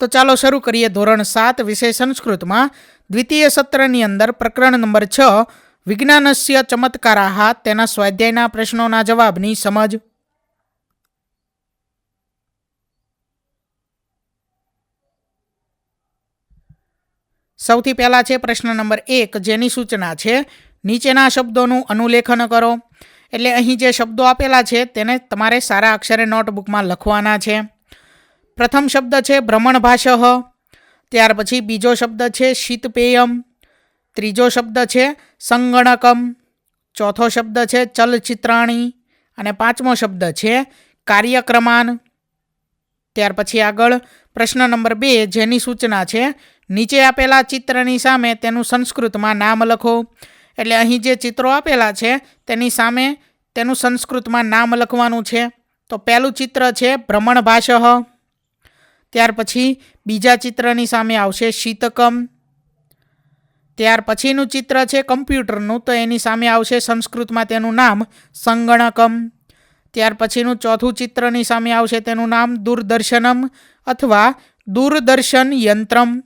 તો ચાલો શરૂ કરીએ ધોરણ સાત વિષય સંસ્કૃતમાં. દ્વિતીય સત્રની અંદર પ્રકરણ નંબર છ, વિજ્ઞાનસ્ય ચમત્કારાહ, તેના સ્વાધ્યાયના પ્રશ્નોના જવાબની સમજ. સૌથી પહેલાં છે પ્રશ્ન નંબર એક, જેની સૂચના છે, નીચેના શબ્દોનું અનુલેખન કરો. એટલે અહીં જે શબ્દો આપેલા છે, તેને તમારે સારા અક્ષરે નોટબુકમાં લખવાના છે. પ્રથમ શબ્દ છે ભ્રમણભાષ ત્યાર પછી બીજો શબ્દ છે શીતપેયમ. ત્રીજો શબ્દ છે સંગણકમ. ચોથો શબ્દ છે ચલચિત્રાણી. અને પાંચમો શબ્દ છે કાર્યક્રમાન. ત્યાર પછી આગળ પ્રશ્ન નંબર બે જેની સૂચના છે, નીચે આપેલા ચિત્રની સામે તેનું સંસ્કૃતમાં નામ લખો. એટલે અહીં જે ચિત્રો આપેલા છે, તેની સામે તેનું સંસ્કૃતમાં નામ લખવાનું છે. તો પહેલું ચિત્ર છે ભ્રમણભાષ ત્યાર પછી બીજા ચિત્રની સામે આવશે શીતકમ. ત્યાર પછીનું ચિત્ર છે કમ્પ્યુટરનું, તો એની સામે આવશે સંસ્કૃતમાં તેનું નામ સંગણકમ. ત્યાર પછીનું ચોથું ચિત્રની સામે આવશે તેનું નામ દૂરદર્શનમ અથવા દૂરદર્શન યંત્રમ.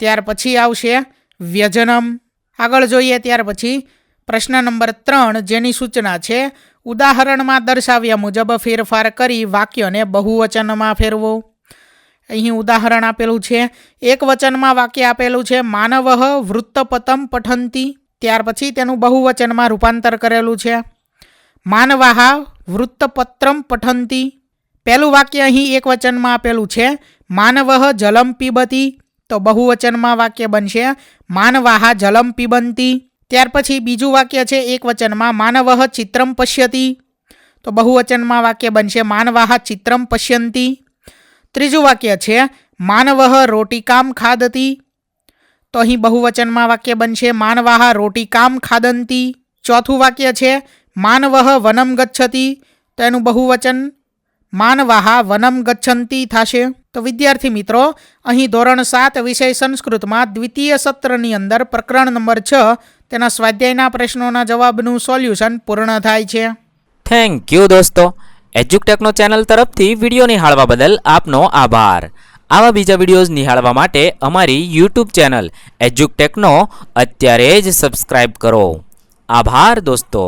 ત્યાર પછી આવશે વ્યજનમ. આગળ જોઈએ ત્યાર પછી પ્રશ્ન નંબર ત્રણ જેની સૂચના છે ઉદાહરણમાં દર્શાવ્યા મુજબ ફેરફાર કરી વાક્યને બહુવચનમાં ફેરવો. અહીં ઉદાહરણ આપેલું છે. એક વચનમાં વાક્ય આપેલું છે, માનવ વૃત્તપતમ પઠંતી. ત્યાર પછી તેનું બહુવચનમાં રૂપાંતર કરેલું છે. માનવાહા વૃત્તપત્રમ પઠંતી. પહેલું વાક્ય અહીં એક વચનમાં આપેલું છે, માનવ જલમ પીબતી. તો બહુવચનમાં વાક્ય બનશે, માનવાહા જલમ પીબંતી. ત્યાર પછી બીજું વાક્ય છે એક વચનમાં, માનવ ચિત્રમ પશ્યતી. તો બહુવચનમાં વાક્ય બનશે માનવાહ ચિત્રમ પશ્યંતી. ત્રીજું વાક્ય છે, માનવ રોટિકામ ખાદતી. તો અહીં બહુવચનમાં વાક્ય બનશે માનવાહ રોટિકામ ખાદંતી. ચોથું વાક્ય છે, માનવ વનમ ગચ્છતી. તો એનું બહુવચન માનવાહા વનમ ગચ્છંતી થશે. તો વિદ્યાર્થી મિત્રો, અહીં ધોરણ સાત વિષય સંસ્કૃતમાં દ્વિતીય સત્રની અંદર પ્રકરણ નંબર છ તેના સ્વાધ્યાયના પ્રશ્નોના જવાબનું સોલ્યુશન પૂર્ણ થાય છે. થેન્ક યુ દોસ્તો. એજ્યુકટેકનો ચેનલ તરફથી વીડિયો નિહાળવા બદલ આપનો આભાર. આવા બીજા વિડીયોઝ નિહાળવા માટે અમારી યુટ્યુબ ચેનલ એજ્યુકટેકનો અત્યારે જ સબસ્ક્રાઈબ કરો. આભાર દોસ્તો.